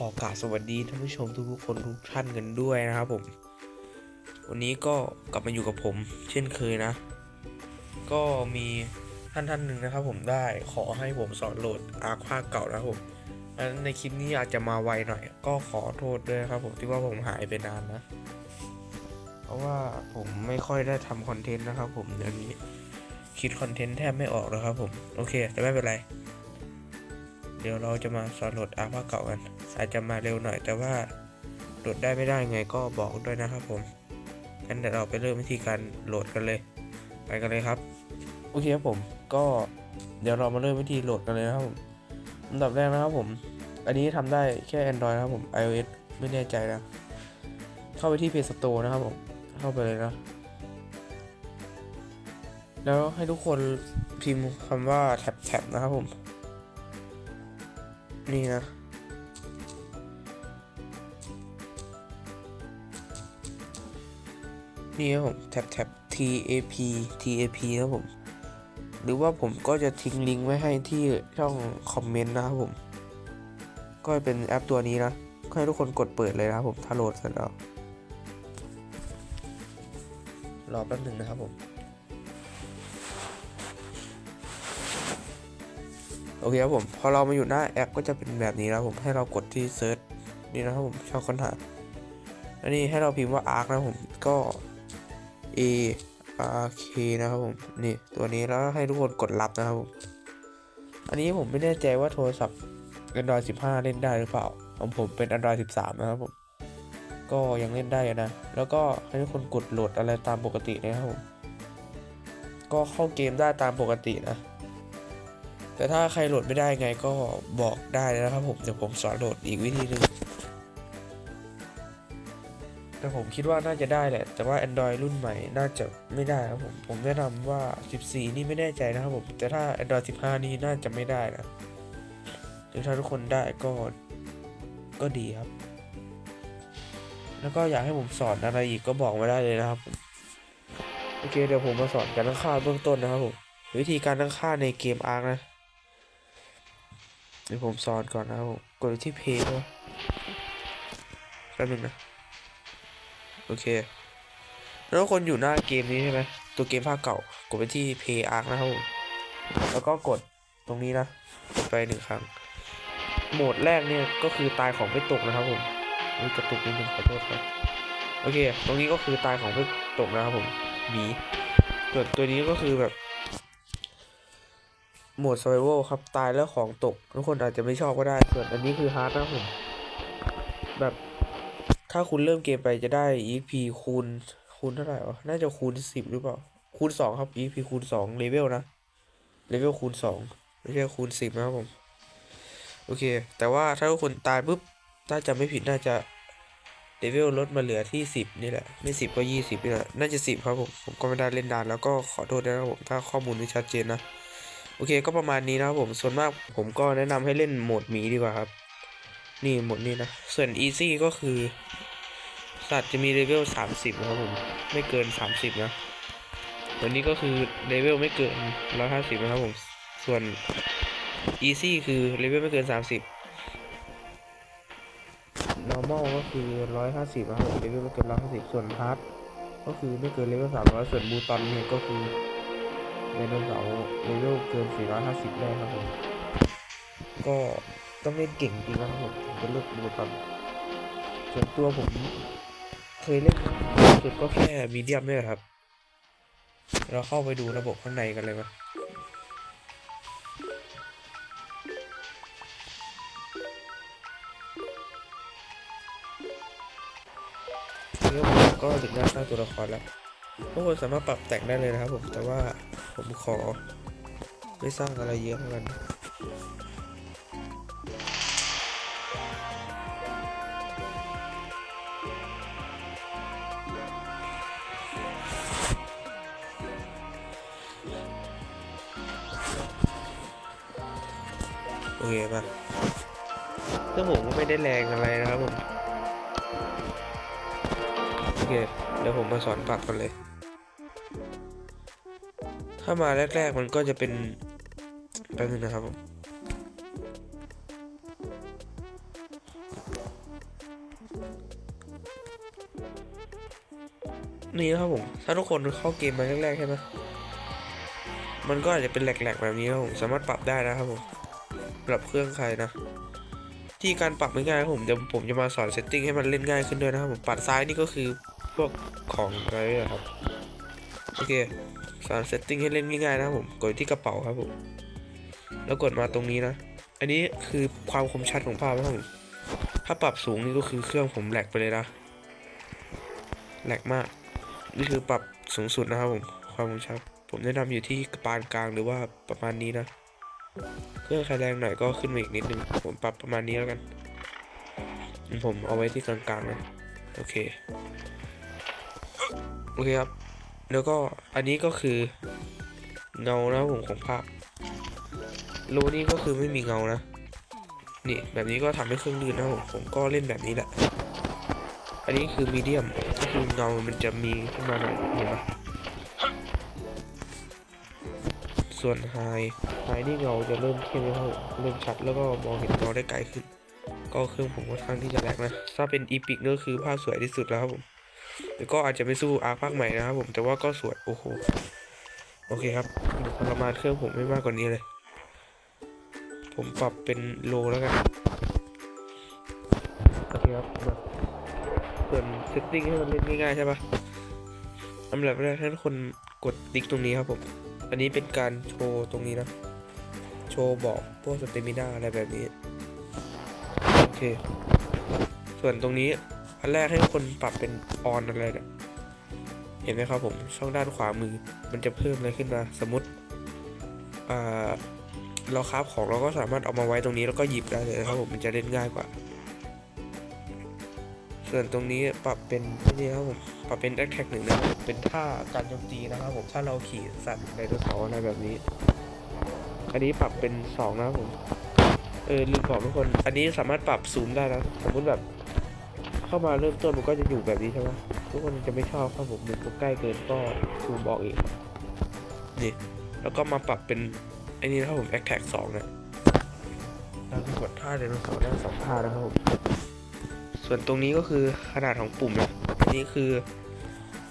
ขอกาบสวัสดีท่านผู้ชมทุกๆคนทุกท่านกันด้วยนะครับผม วันนี้ก็กลับมาอยู่กับผม เช่นเคยนะ ก็มีท่านท่านหนึ่งนะครับผมได้ขอให้ผมสอนโหลดอาร์คภาคเก่านะครับผมอันในคลิปนี้อาจจะมาไวหน่อย ก็ขอโทษด้วยครับผมที่ว่าผมหายไปนานนะ เพราะว่าผมไม่ค่อยได้ทำคอนเทนต์นะครับผมเดี๋ยวนี้คิดคอนเทนต์แทบไม่ออกแล้วครับผม โอเค แต่ไม่เป็นไร เดี๋ยวเราจะมาสอนโหลดอาร์คภาเก่ากัน อาจจะมาเร็วหน่อยแต่ว่าโหลดได้ไม่ได้ไงก็บอกด้วยนะครับผมงั้นเดี๋ยวเราไปเริ่มวิธีการโหลดกันเลย ไปกันเลยครับ โอเคครับผม ก็เดี๋ยวเรามาเริ่มวิธีโหลดกันเลยนะครับผมอันดับแรกนะครับผม อันนี้ทำได้แค่ Android นะครับผม iOS ไม่แน่ใจนะ เข้าไปที่ Play Store นะครับผม เข้าไปเลยนะ แล้วให้ทุกคนพิมพ์คำว่าแท็บแท็บนะครับผม นี่นะ นี่ครับผมแท็บแท็บ TAP TAP ครับผม หรือว่าผมก็จะทิ้งลิงก์ไว้ให้ที่ช่องคอมเมนต์นะครับผม ก็เป็นแอปตัวนี้นะก็ให้ทุกคนกดเปิดเลยนะครับผมถ้าโหลดเสร็จแล้วรอแป๊บหนึ่งนะครับผม โอเคครับผม พอเรามาอยู่หน้าแอปก็จะเป็นแบบนี้นะครับผมให้เรากดที่เซิร์ชนี่นะครับผมช่องค้นหาอันนี้ให้เราพิมพ์ว่า arc นะผมก็ A R K นะครับผมนี่ตัวนี้แล้วให้ทุกคนกดรับนะครับผมอันนี้ผมไม่แน่ใจว่าโทรศัพท์ Android 15 เล่นได้หรือเปล่าของผมเป็น Android 13 นะครับผม ก็ยังเล่นได้นะ แล้วก็ให้ทุกคนกดโหลดอะไรตามปกตินะครับผม ก็เข้าเกมได้ตามปกตินะ แต่ถ้าใครโหลดไม่ได้ไงก็บอกได้นะครับผมเดี๋ยวผมสอนโหลดอีกวิธีหนึ่งแต่ผมคิดว่าน่าจะได้แหละ แต่ว่า Android รุ่นใหม่น่าจะไม่ได้ครับผม ผมแนะนำว่า 14 นี่ไม่แน่ใจนะครับผม แต่ถ้า Android 15 นี่น่าจะไม่ได้นะหรือถ้าทุกคนได้ก็ ก็ดีครับ แล้วก็อยากให้ผมสอนอะไรอีกก็บอกมาได้เลยนะครับผมโอเคเดี๋ยวผมมาสอนการตั้งค่าเบื้องต้นนะครับผมวิธีการตั้งค่าในเกมอาร์นะ ดี๋ยวผมสอนก่อนนะครับผมกดไปที่เพย์ด้วยแป๊บนึงนะ โอเค แล้วคนอยู่หน้าเกมนี้ใช่ไหมตัวเกมภาคเก่า กดไปที่ Play Arc นะครับผมแล้วก็กดตรงนี้นะ กดไปหนึ่งครั้ง โหมดแรกเนี่ยก็คือตายของไม่ตกนะครับผมนี่กระตุกนิดนึงขอโทษครับ โอเค ตรงนี้ก็คือตายของไม่ตกนะครับผมหมีส่วนตัวนี้ก็คือแบบ โหมด survival ครับ ตายแล้วของตก ทุกคนอาจจะไม่ชอบก็ได้ ส่วนอันนี้คือ hard นะผม แบบถ้าคุณเริ่มเกมไปจะได้ EP คูณ คูณเท่าไหร่วะ น่าจะคูณสิบหรือเปล่า คูณสองครับ EP คูณสองเลเวลนะ เลเวลคูณสองไม่ใช่คูณสิบนะครับผม โอเค แต่ว่าถ้าทุกคนตายปุ๊บ ถ้าจำไม่ผิดน่าจะเลเวลลดมาเหลือที่สิบนี่แหละ ไม่สิบก็ยี่สิบนี่แหละ น่าจะสิบครับผม ผมก็ไม่ได้เล่นนานแล้วก็ขอโทษด้วยนะครับผม ถ้าข้อมูลไม่ชัดเจนนะ โอเคก็ประมาณนี้นะครับผมส่วนมากผมก็แนะนำให้เล่นโหมดหมีดีกว่าครับ นี่โหมดนี้นะ ส่วน easy ก็คือ สัตว์จะมีเลเวล30นะครับผม ไม่เกิน 30 นะตัวนี้ก็คือเลเวลไม่เกิน 150 นะครับผม ส่วน easy คือเลเวลไม่เกิน 30 normal ก็คือ 150นะครับผมเลเวลไม่เกิน 150 ส่วน hard ก็คือไม่เกินเลเวล300 ส่วนบูตอนเนี่ยก็คือ ในโนเสาร์เลเวลเกิน 450 ได้ครับผม ก็ต้องเล่นเก่งจริงนะครับผมถึงจะเลือกบูตอนส่วนตัวผมเคยเล่นสุดก็แค่มีเดียมเนี่แหละครับ เราเข้าไปดูระบบข้างในกันเลยมั้ยเรื่องผมก็ถึงหน้าหน้าตัวละครแล้วทุกคนสามารถปรับแต่งได้เลยนะครับผมแต่ว่า ผมขอ ไม่สร้างอะไรเยอะเท่ากันโอเคมาเครื่องผมก็ไม่ได้แรงอะไรนะครับผม โอเค เดี๋ยวผมมาสอนปรับกันเลย ถ้ามาแรก ๆ มันก็จะเป็นแป๊บนึงนะครับผมนี่นะครับผม ถ้าทุกคนเข้าเกมมาแรกๆใช่ไหมมันก็อาจจะเป็นแหลกๆแบบนี้ครับผม สามารถปรับได้นะครับผม ปรับเครื่องใครนะ ที่การปรับไม่ง่ายครับผม เดี๋ยวผมจะมาสอนเซตติ้งให้มันเล่นง่ายขึ้นด้วยนะครับผม ปัดซ้ายนี่ก็คือพวกของอะไรนะครับ โอเค สอนเซตติ้งให้เล่นง่ายๆนะครับผม กดที่กระเป๋าครับผม แล้วกดมาตรงนี้นะ อันนี้คือความคมชัดของภาพนะครับผม ถ้าปรับสูงนี่ก็คือเครื่องผมแหลกไปเลยนะ แหลกมาก นี่คือปรับสูงสุดนะครับผม ความคมชัด ผมแนะนำอยู่ที่ปานกลางหรือว่าประมาณนี้นะ เครื่องใครแรงหน่อยก็ขึ้นมาอีกนิดนึง ผมปรับประมาณนี้แล้วกัน ผมเอาไว้ที่กลางๆนะ โอเค โอเคครับ แล้วก็อันนี้ก็คือเงานะผมของภาพโลนี่ก็คือไม่มีเงานะ นี่แบบนี้ก็ทำให้เครื่องลื่นนะผมผมก็เล่นแบบนี้แหละ อันนี้คือมีเดียมก็คือเงามันจะมีขึ้นมาหน่อยเห็นไหมส่วนไฮไฮนี่เงาจะเริ่มเข้มแล้วเริ่มชัดแล้วก็มองเห็นเงาได้ไกลขึ้น ก็เครื่องผมค่อนข้างที่จะแรงนะ ถ้าเป็นอีพิกนี่ก็คือภาพสวยที่สุดแล้วครับผม แต่ก็อาจจะไม่สู้อาร์ภาคใหม่นะครับผมแต่ว่าก็สวยโอ้โหโอเคครับทรมานเครื่องผมไม่มากกว่านี้เลย ผมปรับเป็นโลแล้วกันโอเคครับมาส่วนเซตติ้งให้มันเล่นง่ายๆใช่ปะอันดับแรกให้ทุกคนกดติ๊กตรงนี้ครับผมอันนี้เป็นการโชว์ตรงนี้นะ โชว์บอกพวกสเตมิน่าอะไรแบบนี้ โอเค ส่วนตรงนี้ อันแรกให้ทุกคนปรับเป็นออนอะไรเนี่ยเห็นไหมครับผมช่องด้านขวามือมันจะเพิ่มอะไรขึ้นมา สมมติเราคราฟของเราก็สามารถเอามาไว้ตรงนี้แล้วก็หยิบได้เลยนะครับผมมันจะเล่นง่ายกว่า ส่วนตรงนี้ปรับเป็นนี่ครับผมปรับเป็นแอคแท็กหนึ่งนะครับผมเป็นท่าการโจมตีนะครับผมถ้าเราขี่สัตว์ไดโนเสาร์อะไรแบบนี้ อันนี้ปรับเป็นสองนะครับผมเออลืมบอกทุกคน อันนี้สามารถปรับซูมได้นะสมมติแบบ เข้ามาเริ่มต้นมันก็จะอยู่แบบนี้ใช่ไหมทุกคนจะไม่ชอบครับผมหนึ่งก็ใกล้เกินก็ซูมออกอีกนี่แล้วก็มาปรับเป็นไอ้นี่นะครับผม a อ t แท็กสองเนะเราจะกดท่าไดโนเสาร์ได้สองท่านะครับผมส่วนตรงนี้ก็คือขนาดของปุ่มนะอันนี้คือ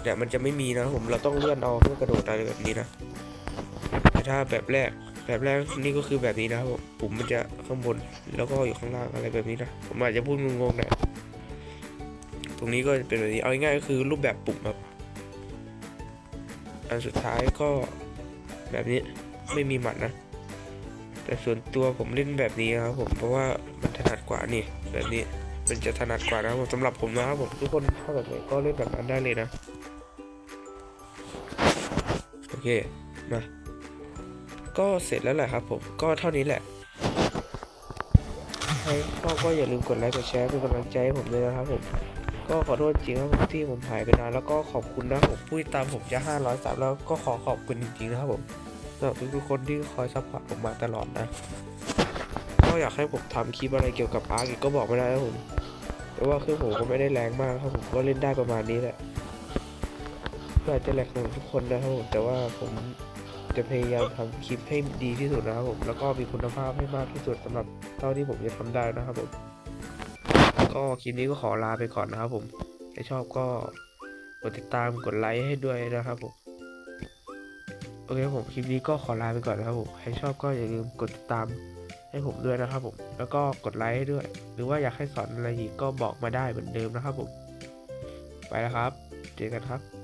เนี่ยมันจะไม่มีนะผมเราต้องเลื่อนเอาเพื่อกระโดดอะไรแบบนี้นะแต่ถ้าแบบแรกแบบแรกนี่ก็คือแบบนี้นะครับผมปุ่มมันจะข้างบนแล้วก็อยู่ข้างล่างอะไรแบบนี้นะผมอาจจะพูดงงๆหน่อย รงนี้ก็จะเป็นแบบนี้ เอาง่ายๆก็คือรูปแบบปุ่มครับ อันสุดท้ายก็แบบนี้ไม่มีหมัดนะ แต่ส่วนตัวผมเล่นแบบนี้ครับผม เพราะว่ามันถนัดกว่านี่ แบบนี้มันจะถนัดกว่านะครับผมสำหรับผมนะครับผมทุกคนถ้าแบบไหนก็เล่นแบบนั้นได้เลยนะ โอเค มา ก็เสร็จแล้วแหละครับผม ก็เท่านี้แหละใครชอบก็อย่าลืมกดไลค์กดแชร์เป็นกำลังใจให้ผมด้วยนะครับผม ก็ขอโทษจริงครับที่ผมหายไปนานแล้วก็ขอบคุณนะผมผู้ติดตามผมจะ500ซับแล้วก็ขอขอบคุณจริงๆนะครับผมสำหรับทุกๆคนที่คอยซัพพอร์ตผมมาตลอดนะก็อยากให้ผมทำคลิปอะไรเกี่ยวกับอาร์กก็บอกไม่ได้ครับผมแต่ว่าเครื่องผมก็ไม่ได้แรงมากครับผมก็เล่นได้ประมาณนี้แหละก็อาจจะแหลกของทุกคนนะครับผมแต่ว่าผมจะพยายามทำคลิปให้ดีที่สุดนะครับผมแล้วก็มีคุณภาพให้มากที่สุดสำหรับเท่าที่ผมจะทำได้นะครับผม ก็คลิปนี้ก็ขอลาไปก่อนนะครับผมถ้าชอบก็กดติดตามกดไลค์ให้ด้วยนะครับผมโอเคผมคลิปนี้ก็ขอลาไปก่อนนะครับผมใครชอบก็อย่าลืมกดติดตามให้ผมด้วยนะครับผม แล้วก็กดไลค์ให้ด้วย หรือว่าอยากให้สอนอะไรอีกก็บอกมาได้เหมือนเดิมนะครับผม ไปแล้วครับ เจอกันครับ